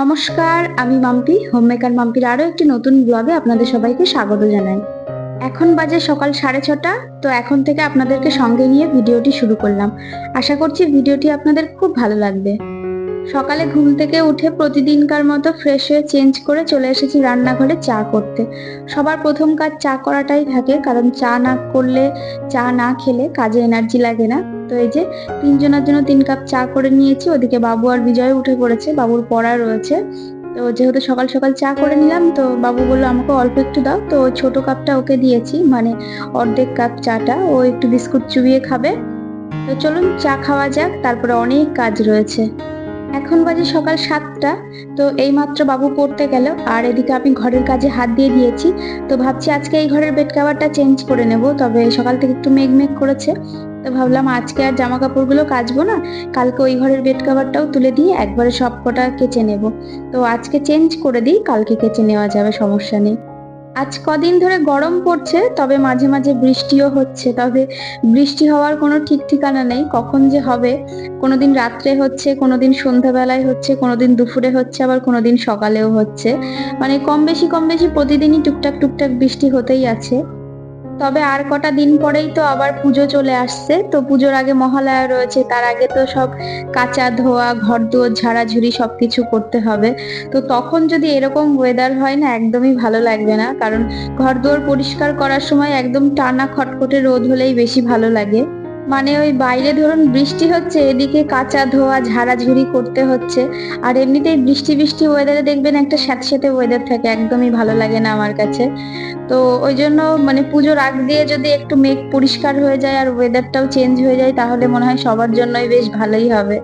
নমস্কার, আমি মাম্পি হোমমেকার মাম্পির আরও একটি নতুন ব্লগে আপনাদের সবাইকে স্বাগত জানাই। এখন বাজে সকাল সাড়ে ছটা, তো এখন থেকে আপনাদেরকে সঙ্গে নিয়ে ভিডিওটি শুরু করলাম। আশা করছি ভিডিওটি আপনাদের খুব ভালো লাগবে। সকালে ঘুম থেকে উঠে প্রতিদিনকার মতো ফ্রেশ হয়ে চেঞ্জ করে চলে এসেছি রান্নাঘরে চা করতে। সবার প্রথম কাজ চা করাটাই থাকে, কারণ চা না করলে, চা না খেলে কাজে এনার্জি লাগে না। তো এই যে তিনজনের জন্য তিন কাপ চা করে নিয়েছি। ওদিকে বাবু আর বিজয় উঠে পড়েছে। বাবুর পড়া রয়েছে। তো যেহেতু সকাল সকাল চা করে নিলাম, তো বাবু বলল, আমাকে অল্প একটু দাও। তো ছোট কাপটা ওকে দিয়েছি মানে অর্ধেক কাপ চাটা। ও একটু বিস্কুট চুবিয়ে খাবে। তো চলুন, চা খাওয়া যাক। তারপরে অনেক কাজ রয়েছে। এখন বাজে সকাল সাতটা। তো এইমাত্র বাবু পড়তে গেল। আর এদিকে আমি ঘরের কাজে হাত দিয়ে দিয়েছি। তো ভাবছি আজকে এই ঘরের বেড কাভারটা চেঞ্জ করে নেব। তবে সকাল থেকে একটু মেঘ মেঘ করেছে। তো ভাবলাম আজকে আর জামা কাপড়গুলো কাচবো না। কালকে ওই ঘরের বেড কাভারটাও তুলে দিয়ে একবারে সব কটা কেচে নেব। তো আজকে চেঞ্জ করে দিই, কালকে কেচে নেওয়া যাবে, সমস্যা নেই। আজ কদিন ধরে গরম পড়ছে, তবে মাঝে মাঝে বৃষ্টিও হচ্ছে। তবে বৃষ্টি হওয়ার কোনো ঠিক ঠিকানা নেই, কখন যে হবে। কোনোদিন রাত্রে হচ্ছে, কোনোদিন সন্ধ্যাবেলায় হচ্ছে, কোনোদিন দুপুরে হচ্ছে, আবার কোনোদিন সকালেও হচ্ছে। মানে কম বেশি কম বেশি প্রতিদিনই টুকটাক টুকটাক বৃষ্টি হতেই আছে। তবে আর কটা দিন পরেই তো আবার পুজো চলে আসছে। তো পুজোর আগে মহালয়া রয়েছে, তার আগে তো সব কাঁচা ধোয়া ঘর দুয়ার ঝাড়াঝুড়ি সবকিছু করতে হবে। তো তখন যদি এরকম ওয়েদার হয় না, একদমই ভালো লাগবে না। কারণ ঘর দুয়ার পরিষ্কার করার সময় একদম টানা খটখটে রোদ হলেই বেশি ভালো লাগে। মানে ওই বাইরে ধরুন বৃষ্টি হচ্ছে, এদিকে কাঁচা ধোয়া, ঝাড়াঝুড়ি করতে হচ্ছে। আর এমনিতেই বৃষ্টি বৃষ্টি ওয়েদারে দেখবেন একটা স্যাঁতস্যাঁতে ওয়েদার থাকে, একদমই ভালো লাগে না আমার কাছে। তো ওই জন্য মানে পুজোর আগ দিয়ে যদি একটু মেঘ পরিষ্কার হয়ে যায় আর ওয়েদারটাও চেঞ্জ হয়ে যায়, তাহলে মনে হয় সবার জন্যই বেশ ভালোই হবে।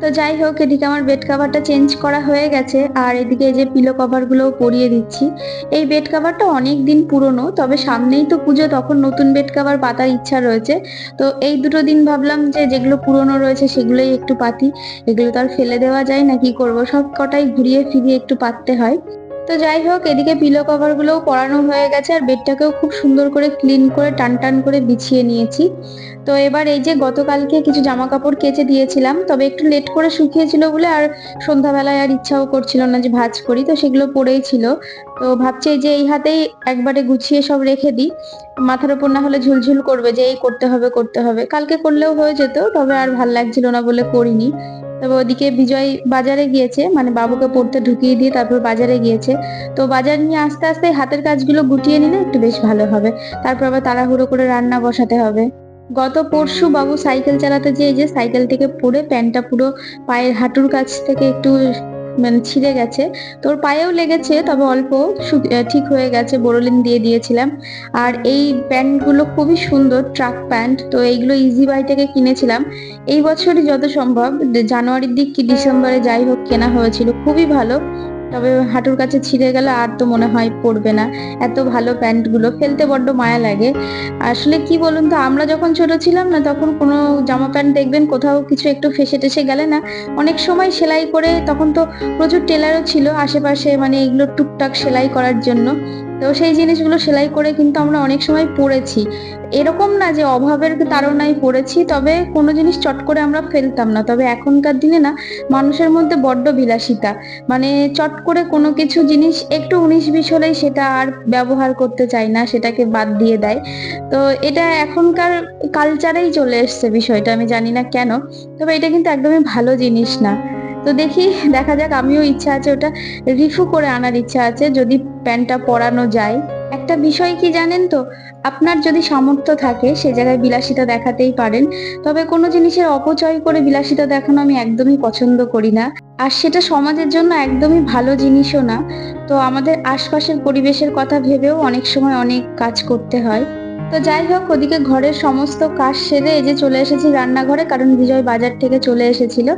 তো যাই হোক, এদিকে আমার বেড কাভারটা চেঞ্জ করা হয়ে গেছে। আর এদিকে যে পিলো কভারগুলোও পরিয়ে দিচ্ছি। এই বেড কাভারটা অনেক দিন পুরনো, তবে সামনেই তো পুজো, তখন নতুন বেড কাভার পাতার ইচ্ছা রয়েছে। তো এই দুটো দিন ভাবলাম যে, যেগুলো পুরনো রয়েছে, সেগুলোই একটু পাতি। এগুলো তো আর ফেলে দেওয়া যায় না, কি করব? সব কটাই ঘুরিয়ে ফিরিয়ে একটু পাততে হয়। তো যাই হোক, এদিকে পিলো কভার গুলোও পরানো হয়ে গেছে আর বেডটাকেও খুব সুন্দর করে ক্লিন করে, টান টান করে বিছিয়ে নিয়েছি। তো এবার এই যে গতকালকে কিছু জামা কাপড় কেচে দিয়েছিলাম, তবে একটু লেট করে শুকিয়েছিল বলে আর সন্ধ্যাবেলায় আর ইচ্ছাও করছিল না যে ভাজ করি, তো সেগুলো পড়েই ছিল। তো ভাবছি যে এই হাতেই একবারে গুছিয়ে সব রেখে দিই। মাথার উপর না হলে ঝুলঝুল করবে যে এই করতে হবে করতে হবে। কালকে করলেও হয়ে যেত, তবে আর ভালো লাগছিল না বলে করিনি। তবে ওদিকে বিজয় বাজারে গিয়েছে মানে বাবুকে পড়তে ঢুকিয়ে দিয়ে তারপর বাজারে গিয়েছে। তো বাজার নিয়ে আস্তে আস্তে হাতের কাজগুলো গুটিয়ে নিলে একটু বেশ ভালো হবে। তারপর আবার তাড়াহুড়ো করে রান্না বসাতে হবে। গত পরশু বাবু সাইকেল চালাতে যেয়ে যে সাইকেল থেকে পড়ে, প্যান্টটা পুরো পায়ের হাঁটুর কাছ থেকে একটু মানে ছিঁড়ে গেছে। তোর পায়েও লেগেছে, তবে অল্প ঠিক হয়ে গেছে, বোরোলিন দিয়ে দিয়েছিলাম। আর এই প্যান্টগুলো খুবই সুন্দর, ট্রাক প্যান্ট, তো এইগুলো ইজি বাই থেকে কিনেছিলাম। এই বছরই যত সম্ভব, জানুয়ারির দিক কি ডিসেম্বরে যাই হোক, কেনা হয়েছিল। খুবই ভালো। তবে হাঁটুর কাছে ছিঁড়ে গেলে, আর তো মনে হয় পড়বে না। এত ভালো প্যান্টগুলো, ফেলতে বড্ড মায়া লাগে। আসলে কি বলুন তো, আমরা যখন ছোট ছিলাম না, তখন কোনো জামা প্যান্ট দেখবেন, কোথাও কিছু একটু ফেসে টেসে গেলে না। অনেক সময় সেলাই করে, তখন তো প্রচুর টেলারও ছিল আশেপাশে মানে এগুলো টুকটাক সেলাই করার জন্য। তো সেই জিনিসগুলো সেলাই করে কিন্তু আমরা অনেক সময় পড়েছি। এরকম না যে অভাবের তাড়নায় পড়েছি, তবে কোনো জিনিস চট করে আমরা ফেলতাম না। তবে এখনকার দিনে না, মানুষের মধ্যে বড্ড বিলাসিতা। মানে চট করে কোনো কিছু জিনিস, একটু উনিশ বিশ হলেই সেটা আর ব্যবহার করতে চায় না, সেটাকে বাদ দিয়ে দেয়। তো এটা এখনকার কালচারেই চলে এসছে বিষয়টা, আমি জানি না কেন। তবে এটা কিন্তু একদমই ভালো জিনিস না। তো দেখি, দেখা যাক, আমিও ইচ্ছা আছে ওটা রিফু করে আনার ইচ্ছা আছে, যদি প্যান্টটা পরানো যায়। একটা বিষয় কি জানেন তো আপনার যদি সামর্থ্য থাকে, সে জায়গায় বিলাসিতা দেখাতেই পারেন। তবে কোনো জিনিসের অপচয় করে বিলাসিতা দেখানো আমি একদমই পছন্দ করি না। আর সেটা সমাজের জন্য একদমই ভালো জিনিসও না। তো আমাদের আশপাশের পরিবেশের কথা ভেবেও অনেক সময় অনেক কাজ করতে হয়। তো যাই হোক, ওদিকে ঘরের সমস্ত কাজ সেরে এই যে চলে এসেছি রান্নাঘরে, কারণ বিজয় বাজার থেকে চলে এসেছিল।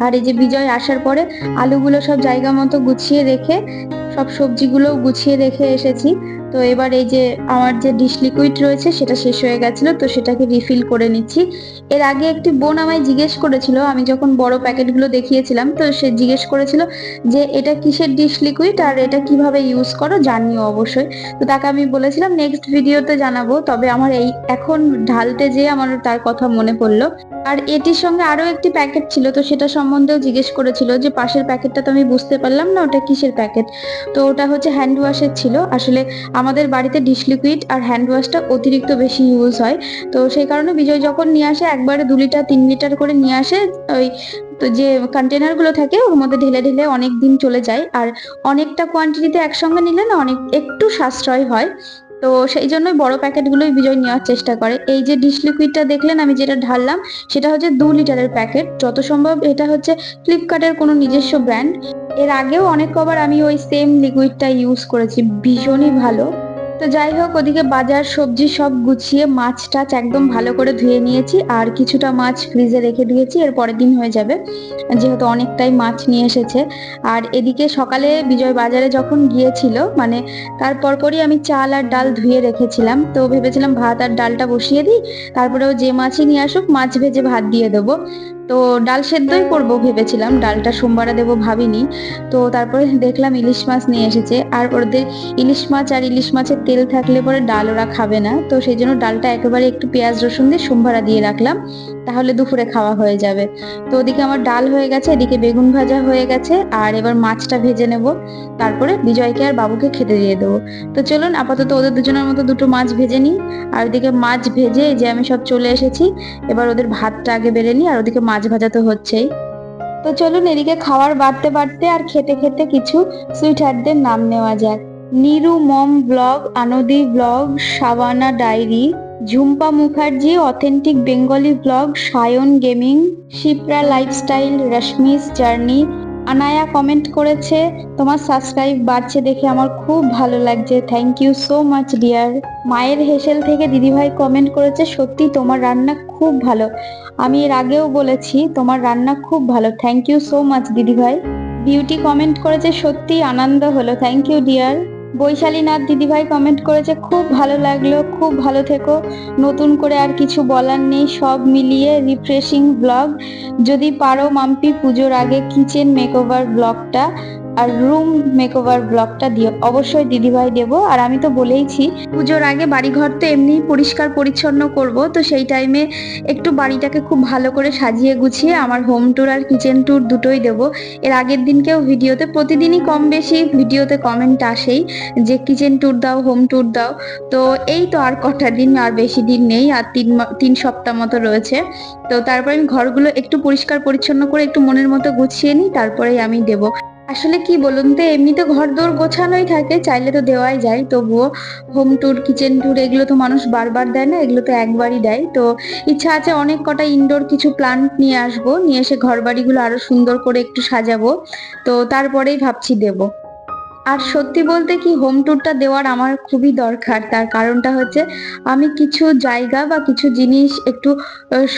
আর এই যে বিজয় আসার পরে আলুগুলো সব জায়গা মতো গুছিয়ে রেখে সব সবজিগুলোও গুছিয়ে রেখে এসেছি। তো এবার এই যে আমার যে ডিশ লিকুইড রয়েছে, সেটা শেষ হয়ে গেছিল, তো সেটাকে রিফিল করে নিচ্ছি। এর আগে একটি বোন আমায় জিজ্ঞেস করেছিল, আমি যখন বড় প্যাকেটগুলো দেখিয়েছিলাম, তো সে জিজ্ঞেস করেছিল যে, এটা কিসের ডিশ লিকুইড আর এটা কীভাবে ইউজ করো? জানিও অবশ্যই। তো তাকে আমি বলেছিলাম নেক্সট ভিডিওতে জানাব। তবে আমার এই এখন ঢালতে যেয়ে আমার তার কথা মনে পড়ল। আর এটির সঙ্গে আরও একটি প্যাকেট ছিল, তো সেটা সম্বন্ধেও জিজ্ঞেস করেছিল যে, পাশের প্যাকেটটা তো আমি বুঝতে পারলাম না, ওটা কিসের প্যাকেট? তো ওটা হচ্ছে হ্যান্ড ওয়াশের ছিল। আসলে আমাদের বাড়িতে ডিশ লিকুইড আর হ্যান্ড ওয়াশটা অতিরিক্ত বেশি ইউজ হয়। তো সেই কারণে বিজয় যখন নিয়ে আসে, একবারে দু লিটার তিন লিটার করে নিয়ে আসে, ওই তো যে কন্টেনারগুলো থাকে, ওর মধ্যে ঢেলে ঢেলে অনেক দিন চলে যায়। আর অনেকটা কোয়ান্টিটিতে একসঙ্গে নিলে না, অনেক, একটু সাশ্রয় হয়। তো সেই জন্যই বড় প্যাকেটগুলোই বিজয় নেওয়ার চেষ্টা করে। এই যে ডিশ লিকুইডটা দেখলেন আমি যেটা ঢাললাম সেটা হচ্ছে দু লিটারের প্যাকেট। যত সম্ভব এটা হচ্ছে ফ্লিপকার্টের কোনো নিজস্ব ব্র্যান্ড এর আগেও অনেক কবার আমি ওই সেম লিকুইডটা ইউজ করেছি ভীষণই ভালো। তো যাই হোক, ওদিকে বাজার, সবজি সব গুছিয়ে মাছ টাছ একদম ভালো করে ধুয়ে নিয়েছি। আর কিছুটা মাছ ফ্রিজে রেখে দিয়েছি, এর পরের দিন হয়ে যাবে। যেহেতু অনেকটাই মাছ নিয়ে এসেছে। আর এদিকে সকালে বিজয় বাজারে যখন গিয়েছিল মানে তার পরপরই আমি চাল আর ডাল ধুয়ে রেখেছিলাম। তো ভেবেছিলাম ভাত আর ডালটা বসিয়ে দিই, তারপরেও যে মাছই নিয়ে আসুক, মাছ ভেজে ভাত দিয়ে দেবো। তো ডাল সেদ্ধই করব ভেবেছিলাম, ডালটা সোমবারে দেবো ভাবিনি। তো তারপরে দেখলাম ইলিশ মাছ নিয়ে এসেছে, আর ওদের ইলিশ মাছ আর ইলিশ মাছের তেল থাকলে পরে ডাল ওরা খাবে না। তো সেই জন্য ডালটা একেবারে একটু পেঁয়াজ, রসুন দিয়ে সোমবারা দিয়ে রাখলাম, তাহলে দুপুরে খাওয়া হয়ে যাবে। তো ওদিকে আমার ডাল হয়ে গেছে, এদিকে বেগুন ভাজা হয়ে গেছে, আর এবার মাছটা ভেজে নেব। তারপরে বিজয়কে আর বাবুকে খেতে দিয়ে দেবো। তো চলুন, আপাতত ওদের দুজনের মতো দুটো মাছ ভেজে নিই। আর ওদিকে মাছ ভেজে যে আমি সব চলে এসেছি, এবার ওদের ভাতটা আগে বেড়ে নিই, আর ওদিকে মাছ ভাজা তো হচ্ছেই। তো চলুন এদিকে খাওয়ার বাড়তে বাড়তে আর খেতে খেতে কিছু সুইট হার্টদের নাম নেওয়া যাক। Niru mom blog, আনদি blog Shabana diary, Jhumpa Mukherjee, authentic Bengali blog, Sayan gaming, Shipra lifestyle, Rashmi's journey Anaya comment করেছে, তোমার সাবস্ক্রাইব বাড়ছে দেখে আমার খুব ভালো লাগছে। Thank you so much dear মায়ের হেসেল থেকে দিদিভাই কমেন্ট করেছে সত্যি তোমার রান্না খুব ভালো। আমি এর আগেও বলেছি, তোমার রান্না খুব ভালো। থ্যাংক ইউ সো মাচ দিদিভাই। বিউটি কমেন্ট করেছে সত্যি আনন্দ হলো। Thank you dear Baishali Nath দিদিভাই কমেন্ট করেছে, খুব ভালো লাগল, খুব ভালো থেকো। নতুন করে আর কিছু বলার নেই, সব মিলিয়ে রিফ্রেশিং ব্লগ যদি পারো মাম্পি, পুজোর আগে কিচেন মেকওভার ব্লগটা আর রুম মেকওভার ব্লগটা দিয়ে অবশ্যই দিদিভাই দেবো। আর আমি তো বলেইছি, পুজোর আগে বাড়িঘর তো এমনি পরিষ্কার পরিচ্ছন্ন করব, তো সেই টাইমে একটু বাড়িটাকে খুব ভালো করে সাজিয়ে গুছিয়ে আমার হোম ট্যুর আর কিচেন ট্যুর দুটোই দেব। এর আগের দিনকেও ভিডিওতে, প্রতিদিনই কম বেশি ভিডিওতে কমেন্ট আসেই যে কিচেন ট্যুর দাও হোম ট্যুর দাও। তো এই তো আর কটা দিন, আর বেশি দিন নেই, আর তিন তিন সপ্তাহ মতো রয়েছে। তো তারপর আমি ঘরগুলো একটু পরিষ্কার পরিচ্ছন্ন করে একটু মনের মতো গুছিয়ে নিই, তারপরেই আমি দেব। আসলে কি বলুন তো, এমনিতে ঘর দোর গোছানোই থাকে, চাইলে তো দেওয়াই যায়। তবুও হোম ট্যুর কিচেন ট্যুর এগুলো তো মানুষ বারবার দেয় না, এগুলো তো একবারই দেয়। তো ইচ্ছা আছে অনেক কটা ইনডোর কিছু প্লান্ট নিয়ে আসব, নিয়ে এসে ঘর বাড়িগুলো আরও সুন্দর করে একটু সাজাবো। তো তারপরেই ভাবছি দেবো। আর সত্যি বলতে কি হোম ট্যুরটা দেওয়ার আমার খুবই দরকার। তার কারণটা হচ্ছে, আমি কিছু জায়গা বা কিছু জিনিস একটু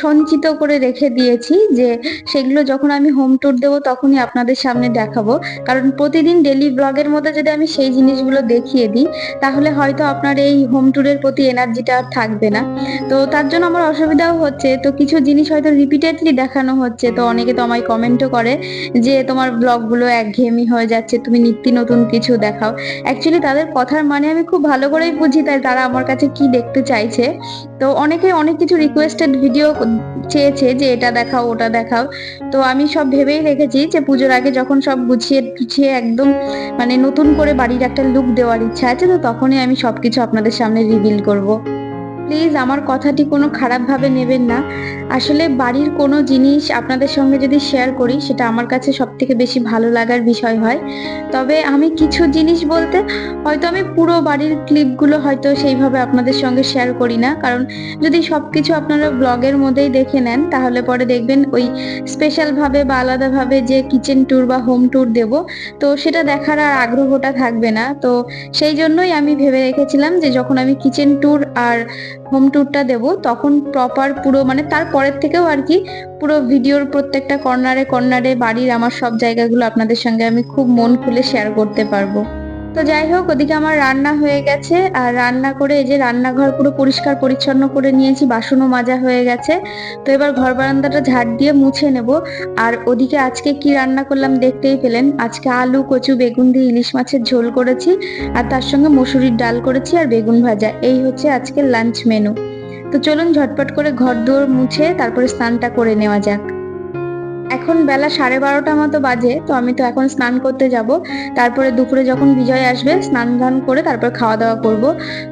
সঞ্চিত করে রেখে দিয়েছি যে, সেগুলো যখন আমি হোম ট্যুর দেবো তখনই আপনাদের সামনে দেখাবো। কারণ প্রতিদিন ডেলি ব্লগের মধ্যে যদি আমি সেই জিনিসগুলো দেখিয়ে দিই, তাহলে হয়তো আপনার এই হোম ট্যুরের প্রতি এনার্জিটা আর থাকবে না। তো তার জন্য আমার অসুবিধাও হচ্ছে, তো কিছু জিনিস হয়তো রিপিটেডলি দেখানো হচ্ছে, তো অনেকে তো আমায় কমেন্টও করে যে, তোমার ব্লগগুলো একঘেয়েমি হয়ে যাচ্ছে, তুমি নিত্য নতুন কিছু দেখাও। অ্যাকচুয়ালি তাদের কথার মানে আমি খুব ভালো করেই বুঝি, তাই তারা আমার কাছে কি দেখতে চাইছে। তো অনেকে অনেক কিছু রিকোয়েস্টেড ভিডিও চেয়েছে যে এটা দেখাও, ওটা দেখাও। তো আমি সব ভেবেই রেখেছি যে পুজোর আগে যখন সব গুছিয়ে গুছিয়ে একদম মানে নতুন করে বাড়ির একটা লুক দেওয়ার ইচ্ছা আছে, তো তখনই আমি সবকিছু আপনাদের সামনে রিভিল করব। প্লিজ আমার কথাটি কোনো খারাপভাবে নেবেন না। আসলে বাড়ির কোনো জিনিস আপনাদের সঙ্গে যদি শেয়ার করি, সেটা আমার কাছে সব থেকে বেশি ভালো লাগার বিষয় হয়। তবে আমি কিছু জিনিস বলতে, হয়তো আমি পুরো বাড়ির ক্লিপগুলো হয়তো সেইভাবে আপনাদের সঙ্গে শেয়ার করি না। কারণ যদি সবকিছু আপনারা ব্লগের মধ্যেই দেখে নেন, তাহলে পরে দেখবেন ওই স্পেশাল ভাবে বা আলাদাভাবে যে কিচেন ট্যুর বা হোম ট্যুর দেব, তো সেটা দেখার আর আগ্রহটা থাকবে না। তো সেই জন্যই আমি ভেবে রেখেছিলাম যে যখন আমি কিচেন ট্যুর আর হোম ট্যুরটা দেব, তখন প্রপার পুরো মানে তারপরের থেকেও আর কি পুরো ভিডিওর প্রত্যেকটা কর্নারে কর্নারে বাড়ির আমার সব জায়গাগুলো আপনাদের সঙ্গে আমি খুব মন খুলে শেয়ার করতে পারব। তো যাই হোক, ওদিকে আমার রান্না হয়ে গেছে। আর রান্না করে এই যে রান্নাঘর পুরো পরিষ্কার পরিচ্ছন্ন করে নিয়েছি, বাসনও মাজা হয়ে গেছে। তো এবার ঘর বারান্দাটা ঝাড় দিয়ে মুছে নেব। আর ওদিকে আজকে কি রান্না করলাম দেখতেই পেলেন। আজকে আলু, কচু, বেগুন দিয়ে ইলিশ মাছের ঝোল করেছি। আর তার সঙ্গে মসুরির ডাল করেছি আর বেগুন ভাজা। এই হচ্ছে আজকের লাঞ্চ মেনু। তো চলুন ঝটপট করে ঘর দুয়ার মুছে তারপরে স্নানটা করে নেওয়া যাক। এখন বেলা সাড়ে বারোটা মতো বাজে, তো আমি তো এখন স্নান করতে যাব। তারপরে দুপুরে যখন বিজয় আসবে, স্নান ধান করে তারপর খাওয়া দাওয়া করব।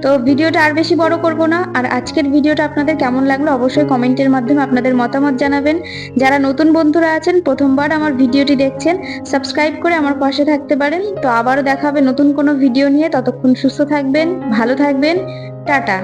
তো ভিডিওটা আর বেশি বড় করব না। আর আজকের ভিডিওটা আপনাদের কেমন লাগল অবশ্যই কমেন্টের মাধ্যমে আপনাদের মতামত জানাবেন। যারা নতুন বন্ধুরা আছেন, প্রথমবার আমার ভিডিওটি দেখছেন, সাবস্ক্রাইব করে আমার পাশে থাকতে পারেন। তো আবারও দেখা হবে নতুন কোনো ভিডিও নিয়ে। ততক্ষণ সুস্থ থাকবেন, ভালো থাকবেন। টাটা।